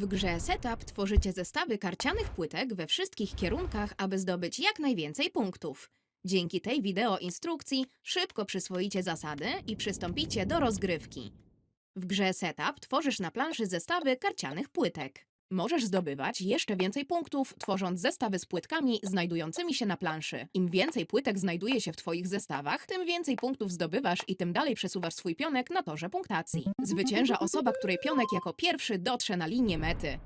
W grze Setup tworzycie zestawy karcianych płytek we wszystkich kierunkach, aby zdobyć jak najwięcej punktów. Dzięki tej wideo instrukcji szybko przyswoicie zasady i przystąpicie do rozgrywki. W grze Setup tworzysz na planszy zestawy karcianych płytek. Możesz zdobywać jeszcze więcej punktów, tworząc zestawy z płytkami znajdującymi się na planszy. Im więcej płytek znajduje się w Twoich zestawach, tym więcej punktów zdobywasz i tym dalej przesuwasz swój pionek na torze punktacji. Zwycięża osoba, której pionek jako pierwszy dotrze na linię mety.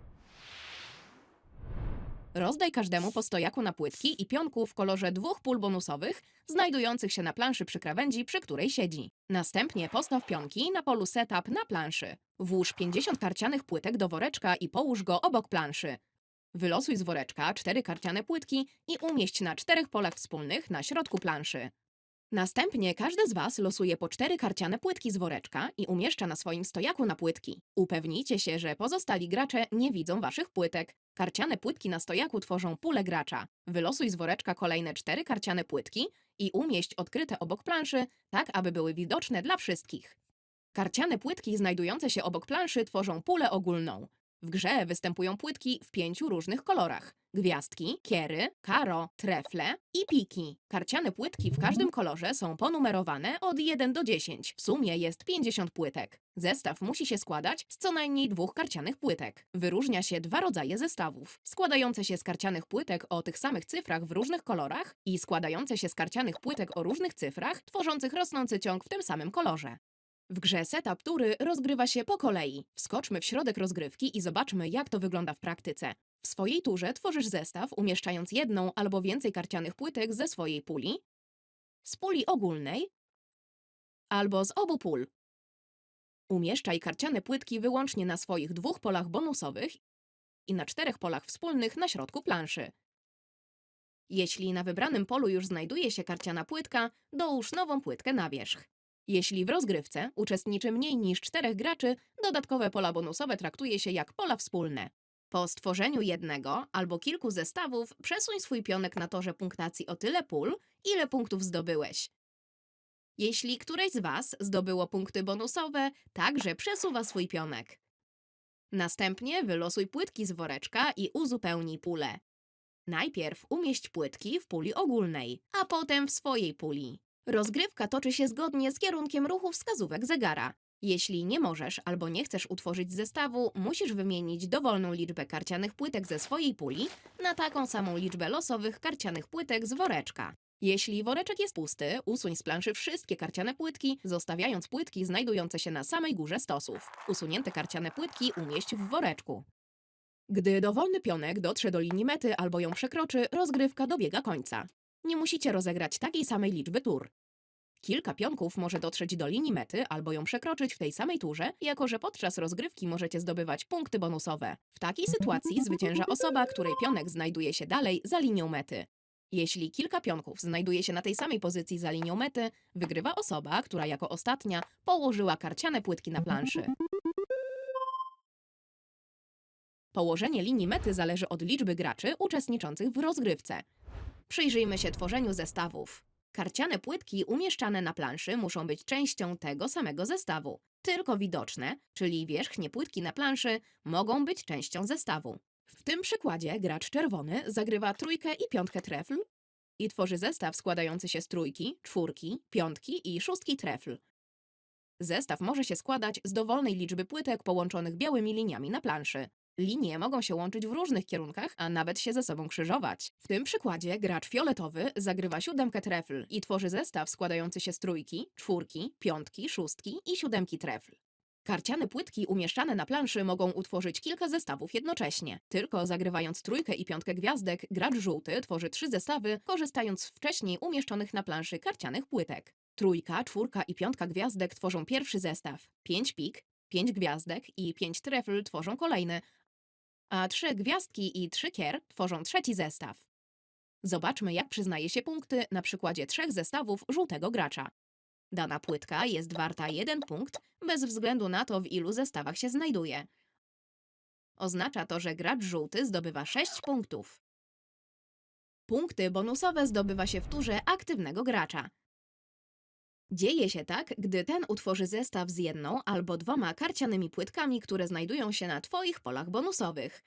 Rozdaj każdemu po stojaku na płytki i pionku w kolorze dwóch pól bonusowych, znajdujących się na planszy przy krawędzi, przy której siedzi. Następnie postaw pionki na polu setup na planszy. Włóż 50 karcianych płytek do woreczka i połóż go obok planszy. Wylosuj z woreczka cztery karciane płytki i umieść na czterech polach wspólnych na środku planszy. Następnie każdy z Was losuje po cztery karciane płytki z woreczka i umieszcza na swoim stojaku na płytki. Upewnijcie się, że pozostali gracze nie widzą Waszych płytek. Karciane płytki na stojaku tworzą pulę gracza. Wylosuj z woreczka kolejne cztery karciane płytki i umieść odkryte obok planszy, tak aby były widoczne dla wszystkich. Karciane płytki znajdujące się obok planszy tworzą pulę ogólną. W grze występują płytki w pięciu różnych kolorach. Gwiazdki, kiery, karo, trefle i piki. Karciane płytki w każdym kolorze są ponumerowane od 1 do 10. W sumie jest 50 płytek. Zestaw musi się składać z co najmniej dwóch karcianych płytek. Wyróżnia się dwa rodzaje zestawów. Składające się z karcianych płytek o tych samych cyfrach w różnych kolorach i składające się z karcianych płytek o różnych cyfrach, tworzących rosnący ciąg w tym samym kolorze. W grze setup tury rozgrywa się po kolei. Wskoczmy w środek rozgrywki i zobaczmy, jak to wygląda w praktyce. W swojej turze tworzysz zestaw, umieszczając jedną albo więcej karcianych płytek ze swojej puli, z puli ogólnej albo z obu pól. Umieszczaj karciane płytki wyłącznie na swoich dwóch polach bonusowych i na czterech polach wspólnych na środku planszy. Jeśli na wybranym polu już znajduje się karciana płytka, dołóż nową płytkę na wierzch. Jeśli w rozgrywce uczestniczy mniej niż czterech graczy, dodatkowe pola bonusowe traktuje się jak pola wspólne. Po stworzeniu jednego albo kilku zestawów przesuń swój pionek na torze punktacji o tyle pól, ile punktów zdobyłeś. Jeśli któreś z Was zdobyło punkty bonusowe, także przesuwa swój pionek. Następnie wylosuj płytki z woreczka i uzupełnij pulę. Najpierw umieść płytki w puli ogólnej, a potem w swojej puli. Rozgrywka toczy się zgodnie z kierunkiem ruchu wskazówek zegara. Jeśli nie możesz albo nie chcesz utworzyć zestawu, musisz wymienić dowolną liczbę karcianych płytek ze swojej puli na taką samą liczbę losowych karcianych płytek z woreczka. Jeśli woreczek jest pusty, usuń z planszy wszystkie karciane płytki, zostawiając płytki znajdujące się na samej górze stosów. Usunięte karciane płytki umieść w woreczku. Gdy dowolny pionek dotrze do linii mety albo ją przekroczy, rozgrywka dobiega końca. Nie musicie rozegrać takiej samej liczby tur. Kilka pionków może dotrzeć do linii mety albo ją przekroczyć w tej samej turze, jako że podczas rozgrywki możecie zdobywać punkty bonusowe. W takiej sytuacji zwycięża osoba, której pionek znajduje się dalej za linią mety. Jeśli kilka pionków znajduje się na tej samej pozycji za linią mety, wygrywa osoba, która jako ostatnia położyła karciane płytki na planszy. Położenie linii mety zależy od liczby graczy uczestniczących w rozgrywce. Przyjrzyjmy się tworzeniu zestawów. Karciane płytki umieszczane na planszy muszą być częścią tego samego zestawu. Tylko widoczne, czyli wierzchnie płytki na planszy, mogą być częścią zestawu. W tym przykładzie gracz czerwony zagrywa trójkę i piątkę trefl i tworzy zestaw składający się z trójki, czwórki, piątki i szóstki trefl. Zestaw może się składać z dowolnej liczby płytek połączonych białymi liniami na planszy. Linie mogą się łączyć w różnych kierunkach, a nawet się ze sobą krzyżować. W tym przykładzie gracz fioletowy zagrywa siódemkę trefl i tworzy zestaw składający się z trójki, czwórki, piątki, szóstki i siódemki trefl. Karciane płytki umieszczane na planszy mogą utworzyć kilka zestawów jednocześnie. Tylko zagrywając trójkę i piątkę gwiazdek, gracz żółty tworzy trzy zestawy, korzystając z wcześniej umieszczonych na planszy karcianych płytek. Trójka, czwórka i piątka gwiazdek tworzą pierwszy zestaw. Pięć pik, pięć gwiazdek i pięć trefl tworzą kolejny, a trzy gwiazdki i trzy kier tworzą trzeci zestaw. Zobaczmy, jak przyznaje się punkty na przykładzie trzech zestawów żółtego gracza. Dana płytka jest warta jeden punkt, bez względu na to, w ilu zestawach się znajduje. Oznacza to, że gracz żółty zdobywa 6 punktów. Punkty bonusowe zdobywa się w turze aktywnego gracza. Dzieje się tak, gdy ten utworzy zestaw z jedną albo dwoma karcianymi płytkami, które znajdują się na Twoich polach bonusowych.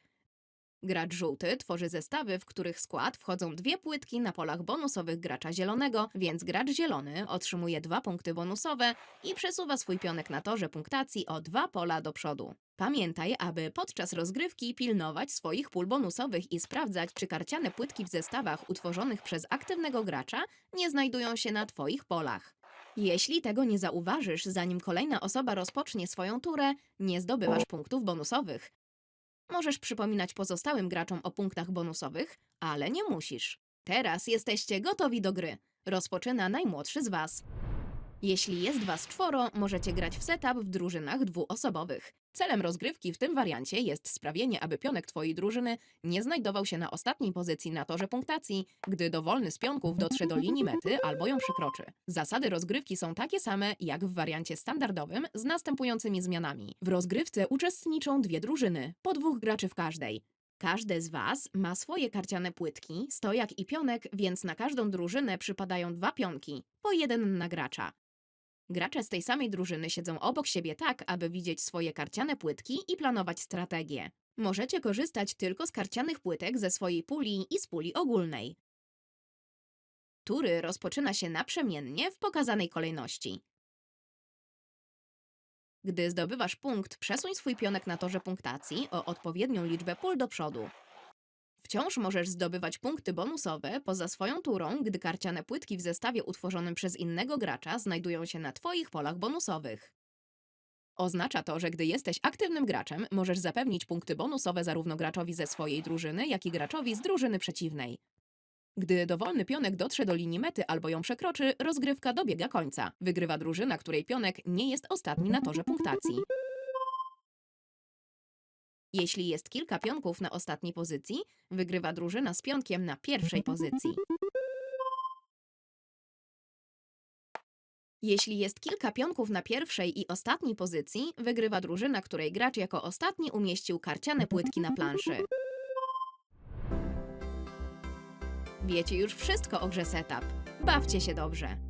Gracz żółty tworzy zestawy, w których skład wchodzą dwie płytki na polach bonusowych gracza zielonego, więc gracz zielony otrzymuje dwa punkty bonusowe i przesuwa swój pionek na torze punktacji o dwa pola do przodu. Pamiętaj, aby podczas rozgrywki pilnować swoich pól bonusowych i sprawdzać, czy karciane płytki w zestawach utworzonych przez aktywnego gracza nie znajdują się na Twoich polach. Jeśli tego nie zauważysz, zanim kolejna osoba rozpocznie swoją turę, nie zdobywasz punktów bonusowych. Możesz przypominać pozostałym graczom o punktach bonusowych, ale nie musisz. Teraz jesteście gotowi do gry. Rozpoczyna najmłodszy z Was. Jeśli jest Was czworo, możecie grać w setup w drużynach dwuosobowych. Celem rozgrywki w tym wariancie jest sprawienie, aby pionek Twojej drużyny nie znajdował się na ostatniej pozycji na torze punktacji, gdy dowolny z pionków dotrze do linii mety albo ją przekroczy. Zasady rozgrywki są takie same jak w wariancie standardowym z następującymi zmianami. W rozgrywce uczestniczą dwie drużyny, po dwóch graczy w każdej. Każde z Was ma swoje karciane płytki, stojak i pionek, więc na każdą drużynę przypadają dwa pionki, po jeden na gracza. Gracze z tej samej drużyny siedzą obok siebie tak, aby widzieć swoje karciane płytki i planować strategię. Możecie korzystać tylko z karcianych płytek ze swojej puli i z puli ogólnej. Tury rozpoczyna się naprzemiennie w pokazanej kolejności. Gdy zdobywasz punkt, przesuń swój pionek na torze punktacji o odpowiednią liczbę pól do przodu. Wciąż możesz zdobywać punkty bonusowe poza swoją turą, gdy karciane płytki w zestawie utworzonym przez innego gracza znajdują się na Twoich polach bonusowych. Oznacza to, że gdy jesteś aktywnym graczem, możesz zapewnić punkty bonusowe zarówno graczowi ze swojej drużyny, jak i graczowi z drużyny przeciwnej. Gdy dowolny pionek dotrze do linii mety albo ją przekroczy, rozgrywka dobiega końca. Wygrywa drużyna, której pionek nie jest ostatni na torze punktacji. Jeśli jest kilka pionków na ostatniej pozycji, wygrywa drużyna z pionkiem na pierwszej pozycji. Jeśli jest kilka pionków na pierwszej i ostatniej pozycji, wygrywa drużyna, której gracz jako ostatni umieścił karciane płytki na planszy. Wiecie już wszystko o grze setup. Bawcie się dobrze.